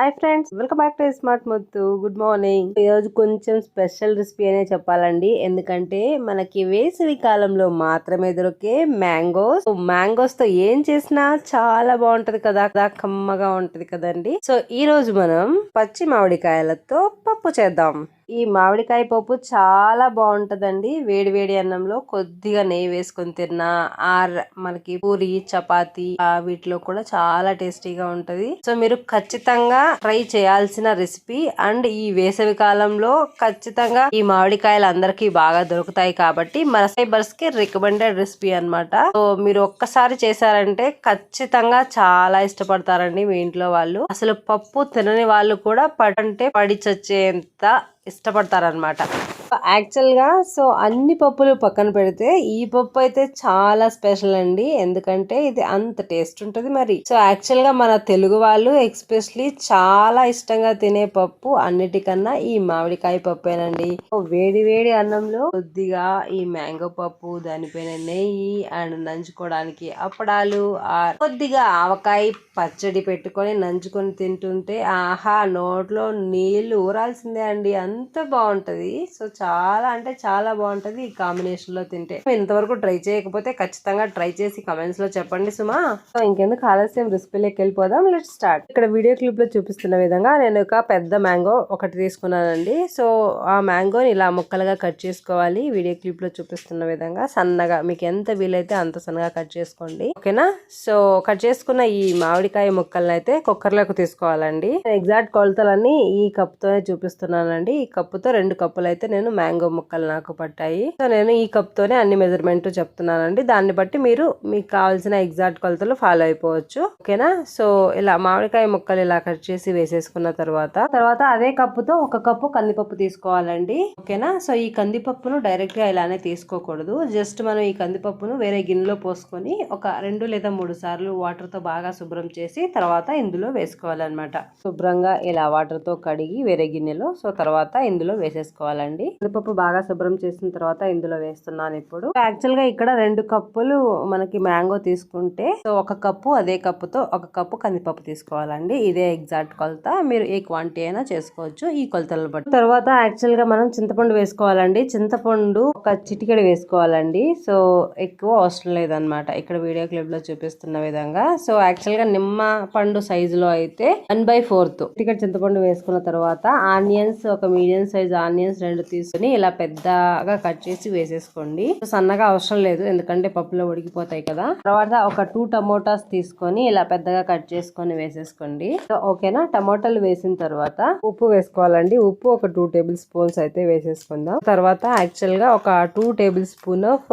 Hi friends welcome back to smart Muthu. Good morning. ఈరోజు కొంచెం special recipe అనే చెప్పాలండి. ఎందుకంటే మనకి వేసవి కాలంలో మాత్రమే దొరికే మ్యాంగోస్. మ్యాంగోస్తో ఏం చేసినా చాలా బాగుంటది కదా. కదా కమ్మగా ఉంటది కదండి. సో ఈ రోజు మనం పచ్చి మామిడికాయలతో పప్పు చేద్దాం. ఈ మామిడికాయ పప్పు చాలా బాగుంటదండి. వేడి వేడి అన్నంలో కొద్దిగా నెయ్యి వేసుకొని తిన్నా ఆర్ మనకి పూరి చపాతి వీటిలో కూడా చాలా టేస్టీగా ఉంటది. సో మీరు ఖచ్చితంగా ట్రై చేయాల్సిన రెసిపీ అండ్ ఈ వేసవి కాలంలో ఖచ్చితంగా ఈ మామిడికాయలు అందరికి బాగా దొరుకుతాయి కాబట్టి మన సైబర్స్కి రికమెండెడ్ రెసిపీ అనమాట సో మీరు ఒక్కసారి చేశారంటే ఖచ్చితంగా చాలా ఇష్టపడతారండి మీ ఇంట్లో వాళ్ళు. అసలు పప్పు తినని వాళ్ళు కూడా పడంటే పడి చచ్చేంత ఇష్టపడతారనమాట యాక్చువల్గా సో అన్ని పప్పులు పక్కన పెడితే ఈ పప్పు అయితే చాలా స్పెషల్ అండి. ఎందుకంటే ఇది అంత టేస్ట్ ఉంటుంది మరి. సో యాక్చువల్గా మన తెలుగు వాళ్ళు ఎక్స్పెషలీ చాలా ఇష్టంగా తినే పప్పు అన్నిటికన్నా ఈ మామిడికాయ పప్పేనండి. వేడి వేడి అన్నంలో కొద్దిగా ఈ మ్యాంగో పప్పు దానిపైన నెయ్యి అండ్ నంచుకోవడానికి అప్పడాలు కొద్దిగా ఆవకాయ పచ్చడి పెట్టుకొని నంచుకొని తింటుంటే ఆహా నోట్లో నీళ్ళు ఊరాల్సిందే అండి. అంత బాగుంటది. సో చాలా అంటే చాలా బాగుంటది ఈ కాంబినేషన్లో తింటే. ఇంతవరకు ట్రై చేయకపోతే ఖచ్చితంగా ట్రై చేసి కమెంట్స్లో చెప్పండి సుమా. సో ఇంకెందుకు ఆలస్యం? రెసిపీలోకి వెళ్ళిపోదాం. లెట్ స్టార్ట్ ఇక్కడ వీడియో క్లిప్లో చూపిస్తున్న విధంగా నేను ఒక పెద్ద మ్యాంగో ఒకటి తీసుకున్నానండి. సో ఆ మ్యాంగోని ఇలా ముక్కలుగా కట్ చేసుకోవాలి. వీడియో క్లిప్లో చూపిస్తున్న విధంగా సన్నగా. మీకు ఎంత వీలైతే అంత సన్నగా కట్ చేసుకోండి. ఓకేనా సో కట్ చేసుకున్న ఈ మామిడికాయ ముక్కలను అయితే కుక్కర్లోకి తీసుకోవాలండి. ఎగ్జాక్ట్ కొలతలన్నీ ఈ కప్ తోనే చూపిస్తున్నానండి. ఈ కప్పుతో రెండు కప్పులు అయితే నేను మ్యాంగో ముక్కలు నాకు పట్టాయి. సో నేను ఈ కప్ తోనే అన్ని మెజర్మెంట్ చెప్తున్నానండి. దాన్ని బట్టి మీరు మీకు కావాల్సిన ఎగ్జాక్ట్ కొలతలు ఫాలో అయిపోవచ్చు. ఓకేనా? సో ఇలా మామిడికాయ ముక్కలు ఇలా కట్ చేసి వేసేసుకున్న తర్వాత తర్వాత అదే కప్పుతో ఒక కప్పు కందిపప్పు తీసుకోవాలండి. ఓకేనా? సో ఈ కందిపప్పును డైరెక్ట్గా ఇలానే తీసుకోకూడదు. జస్ట్ మనం ఈ కందిపప్పును వేరే గిన్నెలో పోసుకొని ఒక రెండు లేదా మూడు సార్లు వాటర్తో బాగా శుభ్రం చేసి తర్వాత ఇందులో వేసుకోవాలన్నమాట. శుభ్రంగా ఇలా వాటర్తో కడిగి వేరే గిన్నెలో సో తర్వాత ఇందులో వేసేసుకోవాలండి. కందిపప్పు బాగా శుభ్రం చేసిన తర్వాత ఇందులో వేస్తున్నాను ఇప్పుడు. యాక్చువల్గా ఇక్కడ రెండు కప్పులు మనకి మ్యాంగో తీసుకుంటే సో ఒక కప్పు అదే కప్పుతో ఒక కప్పు కందిపప్పు తీసుకోవాలండి. ఇదే ఎగ్జాక్ట్ కొలత. మీరు ఏ క్వాంటిటీ అయినా చేసుకోవచ్చు. ఈ కొలతలను బట్టి. తర్వాత యాక్చువల్గా మనం చింతపండు వేసుకోవాలండి. చింతపండు ఒక చిటికెడు వేసుకోవాలండి. సో ఎక్కువ అవసరం లేదనమాట ఇక్కడ వీడియో క్లిప్లో చూపిస్తున్న విధంగా. సో యాక్చువల్గా నిమ్మ పండు సైజులో అయితే వన్ బై ఫోర్త్ చిటికెడు చింతపండు వేసుకున్న తర్వాత ఆనియన్స్ ఒక మీడియం సైజ్ ఆనియన్స్ రెండు తీసుకు తీసుకుని ఇలా పెద్దగా కట్ చేసి వేసేసుకోండి. సన్నగా అవసరం లేదు ఎందుకంటే పప్పులో ఉడికిపోతాయి కదా. తర్వాత ఒక టూ టమోటాస్ తీసుకొని ఇలా పెద్దగా కట్ చేసుకొని వేసేసుకోండి. సో ఓకేనా? టమోటాలు వేసిన తర్వాత ఉప్పు వేసుకోవాలండి. ఉప్పు ఒక టూ టేబుల్ స్పూన్స్ అయితే వేసేసుకుందాం. తర్వాత యాక్చువల్గా ఒక టూ టేబుల్ స్పూన్ ఆఫ్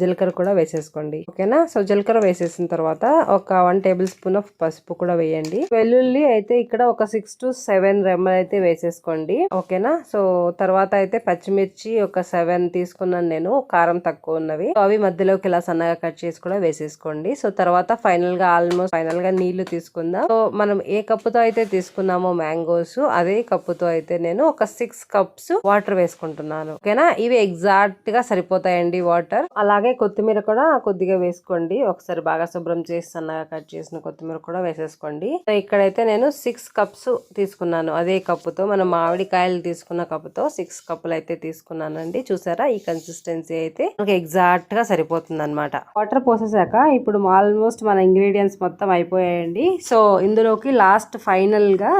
జీలకర్ర కూడా వేసేసుకోండి. ఓకేనా? సో జీలకర్ర వేసేసిన తర్వాత ఒక వన్ టేబుల్ స్పూన్ ఆఫ్ పసుపు కూడా వేయండి. వెల్లుల్లి అయితే ఇక్కడ ఒక సిక్స్ టు సెవెన్ రెమ్మలు అయితే వేసేసుకోండి. ఓకేనా? సో తర్వాత అయితే పచ్చిమిర్చి ఒక సెవెన్ తీసుకున్నాను నేను కారం తక్కువ ఉన్నవి. అవి మధ్యలోకి ఇలా సన్నగా కట్ చేసి కూడా వేసేసుకోండి. సో తర్వాత ఫైనల్గా ఆల్మోస్ట్ ఫైనల్గా నీళ్ళు తీసుకుందాం. సో మనం ఏ కప్పుతో అయితే తీసుకున్నామో మ్యాంగోస్ అదే కప్పుతో అయితే నేను ఒక సిక్స్ కప్స్ వాటర్ వేసుకుంటున్నాను. ఓకేనా ఇవి ఎగ్జాక్ట్గా సరిపోతాయండి వాటర్ అలాగే కొత్తిమీర కూడా కొద్దిగా వేసుకోండి. ఒకసారి బాగా శుభ్రం చేసి సన్నగా కట్ చేసిన కొత్తిమీర కూడా వేసేసుకోండి. సో ఇక్కడైతే నేను సిక్స్ కప్స్ తీసుకున్నాను. అదే కప్పుతో మనం మామిడికాయలు తీసుకున్న కప్పుతో సిక్స్ కప్పులు అయితే తీసుకున్నానండి. చూసారా? ఈ కన్సిస్టెన్సీ అయితే మనకి ఎగ్జాక్ట్గా సరిపోతుంది అనమాట వాటర్ పోసేసాక ఇప్పుడు ఆల్మోస్ట్ మన ఇంగ్రీడియంట్స్ మొత్తం అయిపోయాయండి. సో ఇందులోకి లాస్ట్ ఫైనల్గా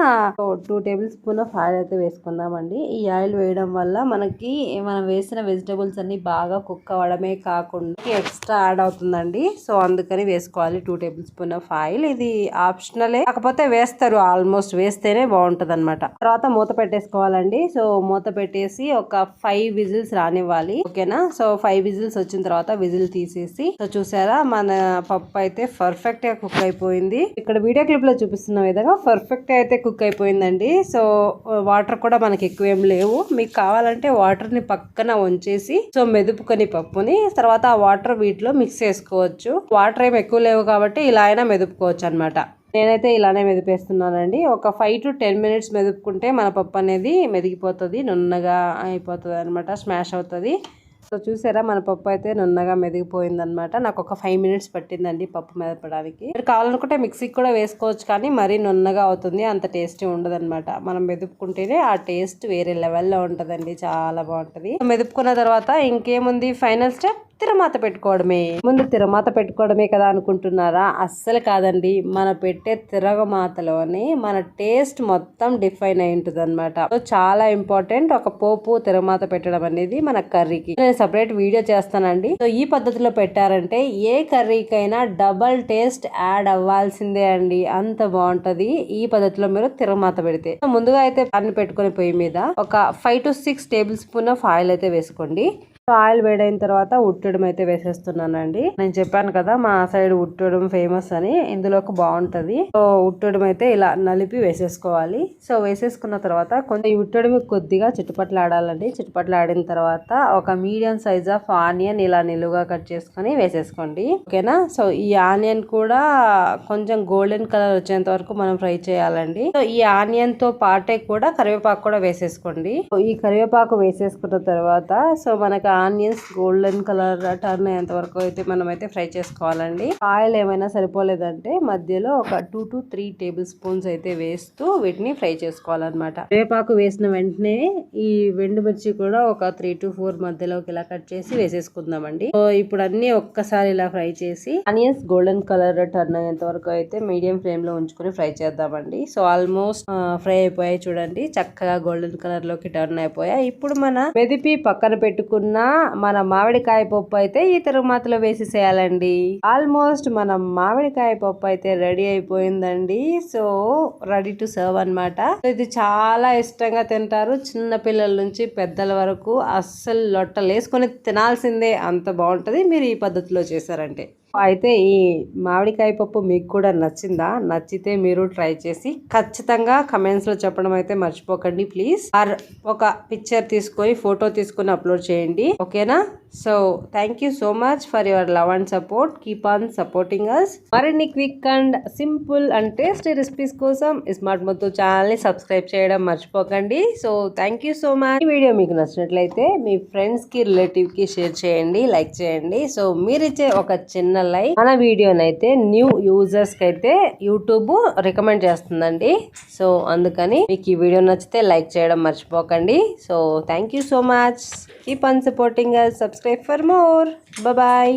two table spoon of oil అయితే వేసుకుందామండి. ఈ ఆయిల్ వేయడం వల్ల మనకి మనం వేసిన వెజిటబుల్స్ అన్ని బాగా కుక్ అవడమే కాకుండా ఎక్స్ట్రా యాడ్ అవుతుందండి. సో అందుకని వేసుకోవాలి two table spoon of oil ఇది ఆప్షనలే కాకపోతే వేస్తారు ఆల్మోస్ట్ వేస్తేనే బాగుంటుంది అనమాట తర్వాత మూత పెట్టేసుకోవాలండి. సో మూత పెట్టేసి ఒక ఒక ఫైవ్ విజిల్స్ రానివ్వాలి. ఓకేనా? సో ఫైవ్ విజిల్స్ వచ్చిన తర్వాత విజిల్ తీసేసి సో చూసారా? మన పప్పు అయితే పర్ఫెక్ట్గా కుక్ అయిపోయింది. ఇక్కడ వీడియో క్లిప్లో చూపిస్తున్న విధంగా పర్ఫెక్ట్ అయితే కుక్ అయిపోయిందండి. సో వాటర్ కూడా మనకి ఎక్కువ ఏం లేవు. మీకు కావాలంటే వాటర్ని పక్కన ఉంచేసి సో మెదుపుకొని పప్పుని తర్వాత ఆ వాటర్ వీటిలో మిక్స్ చేసుకోవచ్చు. వాటర్ ఏం ఎక్కువ లేవు కాబట్టి ఇలా అయినా మెదుపుకోవచ్చు అనమాట నేనైతే ఇలానే మెదిపేస్తున్నానండి. ఒక ఫైవ్ టు టెన్ మినిట్స్ మెదుపుకుంటే మన పప్పు అనేది మెదిగిపోతుంది నున్నగా అయిపోతుంది అనమాట స్మాష్ అవుతుంది. సో చూసారా మన పప్పు అయితే నున్నగా మెదిగిపోయింది అనమాట నాకు ఒక ఫైవ్ మినిట్స్ పట్టిందండి పప్పు మెదపడానికి. మీరు కావాలనుకుంటే మిక్సీకి కూడా వేసుకోవచ్చు కానీ మరీ నున్నగా అవుతుంది అంత టేస్టీ ఉండదన్నమాట. మనం మెదుపుకుంటేనే ఆ టేస్ట్ వేరే లెవెల్లో ఉంటుందండి చాలా బాగుంటుంది. మెదుపుకున్న తర్వాత ఇంకేముంది ఫైనల్ స్టెప్? తిరమాత పెట్టుకోవడమే. ముందు తిరమాత పెట్టుకోవడమే కదా అనుకుంటున్నారా? అస్సలు కాదండి. మన పెట్టే తిరగమాతలోని మన టేస్ట్ మొత్తం డిఫైన్ అయి ఉంటుంది అనమాట చాలా ఇంపార్టెంట్ ఒక పోపు తిరమాత పెట్టడం అనేది మన కర్రీకి. నేను సపరేట్ వీడియో చేస్తానండి. సో ఈ పద్ధతిలో పెట్టారంటే ఏ కర్రీకైనా డబల్ టేస్ట్ యాడ్ అవ్వాల్సిందే అండి. అంత బాగుంటది ఈ పద్ధతిలో మీరు తిరమాత పెడితే. సో ముందుగా అయితే పన్ను పెట్టుకునే పొయ్యి మీద ఒక five to six tablespoon of oil అయితే వేసుకోండి. ఆయిల్ వేడైన తర్వాత ఉట్టడం అయితే వేసేస్తున్నానండి. నేను చెప్పాను కదా మా సైడ్ ఉట్టడం ఫేమస్ అని ఇందులోకి బాగుంటది. సో ఉట్టడం అయితే ఇలా నలిపి వేసేసుకోవాలి. సో వేసేసుకున్న తర్వాత కొంచెం ఈ ఉట్టడం కొద్దిగా చిట్టుపట్లు ఆడాలండి చిట్టుపట్లు ఆడిన తర్వాత ఒక మీడియం సైజ్ ఆఫ్ ఆనియన్ ఇలా నిలువుగా కట్ చేసుకొని వేసేసుకోండి. ఓకేనా? సో ఈ ఆనియన్ కూడా కొంచెం గోల్డెన్ కలర్ వచ్చేంత వరకు మనం ఫ్రై చేయాలండి. సో ఈ ఆనియన్తో పాటే కూడా కరివేపాకు కూడా వేసేసుకోండి. ఈ కరివేపాకు వేసేసుకున్న తర్వాత సో మనకి ఆనియన్స్ గోల్డెన్ కలర్ టర్న్ అయ్యేంత వరకు అయితే మనం అయితే ఫ్రై చేసుకోవాలండి. ఆయిల్ ఏమైనా సరిపోలేదంటే మధ్యలో ఒక two to three table spoons అయితే వేస్తూ వీటిని ఫ్రై చేసుకోవాలన్నమాట. వేపాకు వేసిన వెంటనే ఈ వెండు మిర్చి కూడా ఒక త్రీ టు ఫోర్ మధ్యలోకి ఇలా కట్ చేసి వేసేసుకుందామండి. సో ఇప్పుడు అన్ని ఒక్కసారి ఇలా ఫ్రై చేసి ఆనియన్స్ గోల్డెన్ కలర్ టర్న్ అయ్యేంత వరకు అయితే మీడియం ఫ్లేమ్లో ఉంచుకొని ఫ్రై చేద్దామండి. సో ఆల్మోస్ట్ ఫ్రై అయిపోయాయి చూడండి. చక్కగా గోల్డెన్ కలర్లోకి టర్న్ అయిపోయాయి. ఇప్పుడు మన మెదిపి పక్కన పెట్టుకున్న మన మామిడికాయ పప్పు అయితే ఈ తిరుమతలో వేసేసేయాలండి. ఆల్మోస్ట్ మన మామిడికాయ పప్పు అయితే రెడీ అయిపోయిందండి. సో రెడీ టు సర్వ్ అనమాట ఇది చాలా ఇష్టంగా తింటారు. చిన్న పిల్లల నుంచి పెద్దల వరకు అస్సలు లొట్టలు వేసుకొని తినాల్సిందే. అంత బాగుంటది. మీరు ఈ పద్ధతిలో చేశారంటే. అయితే ఈ మామిడికాయ పప్పు మీకు కూడా నచ్చిందా? నచ్చితే మీరు ట్రై చేసి ఖచ్చితంగా కమెంట్స్లో చెప్పడం అయితే మర్చిపోకండి ప్లీజ్. ఆర్ ఒక పిక్చర్ తీసుకొని ఫోటో తీసుకొని అప్లోడ్ చేయండి. ఓకేనా? So thank you so much for your love and support keep on supporting us మరిన్ని quick and simple and tasty recipes కోసం స్మార్ట్ మొత్తం ఛానల్ని సబ్స్క్రైబ్ చేయడం మర్చిపోకండి. So thank you so much ఈ వీడియో మీకు నచ్చినట్లయితే మీ ఫ్రెండ్స్కి రిలేటివ్కి షేర్ చేయండి లైక్ చేయండి. సో మీరిచ్చే ఒక చిన్న లైక్. మన వీడియోనైతే న్యూ యూజర్స్కి అయితే యూట్యూబ్ రికమెండ్ చేస్తుందండి. సో అందుకని మీకు ఈ వీడియో నచ్చితే లైక్ చేయడం మర్చిపోకండి. So thank you so much. Keep on supporting subscribe for more. Bye.